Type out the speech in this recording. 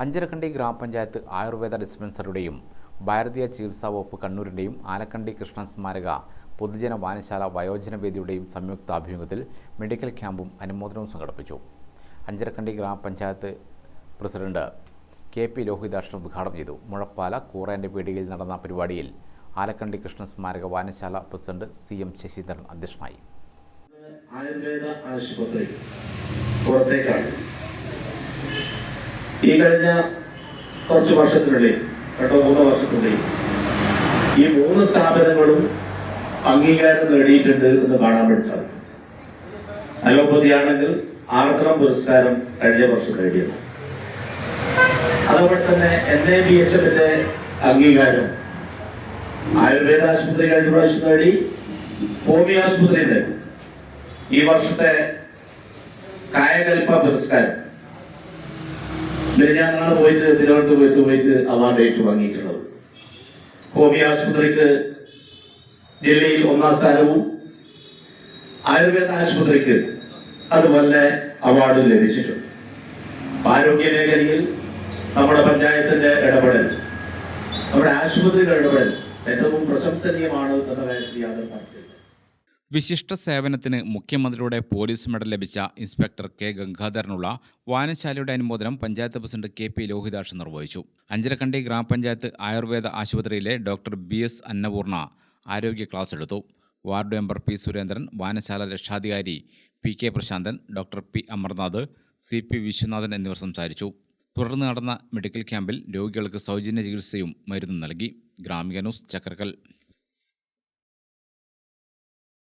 അഞ്ചരക്കണ്ടി ഗ്രാമപഞ്ചായത്ത് ആയുർവേദ ഡിസ്പെൻസറിയുടെയും ഭാരതീയ ചികിത്സാ വകുപ്പ് കണ്ണൂരിന്റെയും ആലക്കണ്ടി കൃഷ്ണൻ സ്മാരക പൊതുജന വായനശാല വയോജന വേദിയുടെയും സംയുക്ത ആഭിമുഖ്യത്തിൽ മെഡിക്കൽ ക്യാമ്പും അനുമോദനവും സംഘടിപ്പിച്ചു. അഞ്ചരക്കണ്ടി ഗ്രാമപഞ്ചായത്ത് പ്രസിഡന്റ് കെ പി ലോഹിതാക്ഷൻ ഉദ്ഘാടനം ചെയ്തു. മുഴപ്പാല കൂറേന്റെ പീടികയിൽ നടന്ന പരിപാടിയിൽ ആലക്കണ്ടി കൃഷ്ണൻ സ്മാരക വായനശാല പ്രസിഡന്റ് സി എം ശശീന്ദ്രൻ അധ്യക്ഷനായി. ആയുർവേദ ആശുപത്രി പുറത്തേക്കാണ്. ഈ കഴിഞ്ഞ കുറച്ച് വർഷത്തിനുള്ളിൽ രണ്ടോ മൂന്നോ വർഷത്തിനുള്ളിൽ ഈ മൂന്ന് സ്ഥാപനങ്ങളും അംഗീകാരം നേടിയിട്ടുണ്ട് എന്ന് കാണാൻ വേണ്ടി സാധിക്കും. അലോപ്പതി ആണെങ്കിൽ ആർദ്രം പുരസ്കാരം കഴിഞ്ഞ വർഷം നേടിയത്. അതുപോലെ തന്നെ എൻ എ ബി എച്ച് എമ്മിന്റെ അംഗീകാരം ആയുർവേദ ആശുപത്രി കഴിഞ്ഞ പ്രാവശ്യം നേടി ഹോമിയോ ആശുപത്രി നേടി. ഈ വർഷത്തെ കായകൽപ്പ പുരസ്കാരം ഞാനാണ് പോയിട്ട് തിരുവനന്തപുരത്ത് പോയിട്ട് പോയിട്ട് അവാർഡ് ഏറ്റു വാങ്ങിയിട്ടുള്ളത്. ഹോമി ആശുപത്രിക്ക് ജില്ലയിൽ ഒന്നാം സ്ഥാനവും ആയുർവേദ ആശുപത്രിക്ക് അതുപോലെ അവാർഡ് ലഭിച്ചിട്ടുണ്ട്. ആരോഗ്യ മേഖലയിൽ നമ്മുടെ പഞ്ചായത്തിന്റെ ഇടപെടൽ നമ്മുടെ ആശുപത്രികളുടെ ഇടപെടൽ ഏറ്റവും പ്രശംസനീയമാണ് എന്ന കാര്യത്തിൽ യാതൊരു വിശിഷ്ട സേവനത്തിന് മുഖ്യമന്ത്രിയുടെ പോലീസ് മെഡൽ ലഭിച്ച ഇൻസ്പെക്ടർ കെ. ഗംഗാധരനുള്ള വായനശാലയുടെ അനുമോദനം panchayat president K. P. Lohithakshan നിർവഹിച്ചു. അഞ്ചരക്കണ്ടി ഗ്രാമപഞ്ചായത്ത് ആയുർവേദ ആശുപത്രിയിലെ ഡോക്ടർ ബി. എസ്. അന്നപൂർണ ആരോഗ്യ ക്ലാസ് എടുത്തു. Ward member P. സുരേന്ദ്രൻ വായനശാല രക്ഷാധികാരി P. K. Prasanthan doctor P. Amarnath C. P. Viswanathan എന്നിവർ സംസാരിച്ചു. തുടർന്ന് നടന്ന മെഡിക്കൽ ക്യാമ്പിൽ രോഗികൾക്ക് സൗജന്യ ചികിത്സയും മരുന്നും നൽകി. ഗ്രാമിക ന്യൂസ് ചക്രക്കൽ.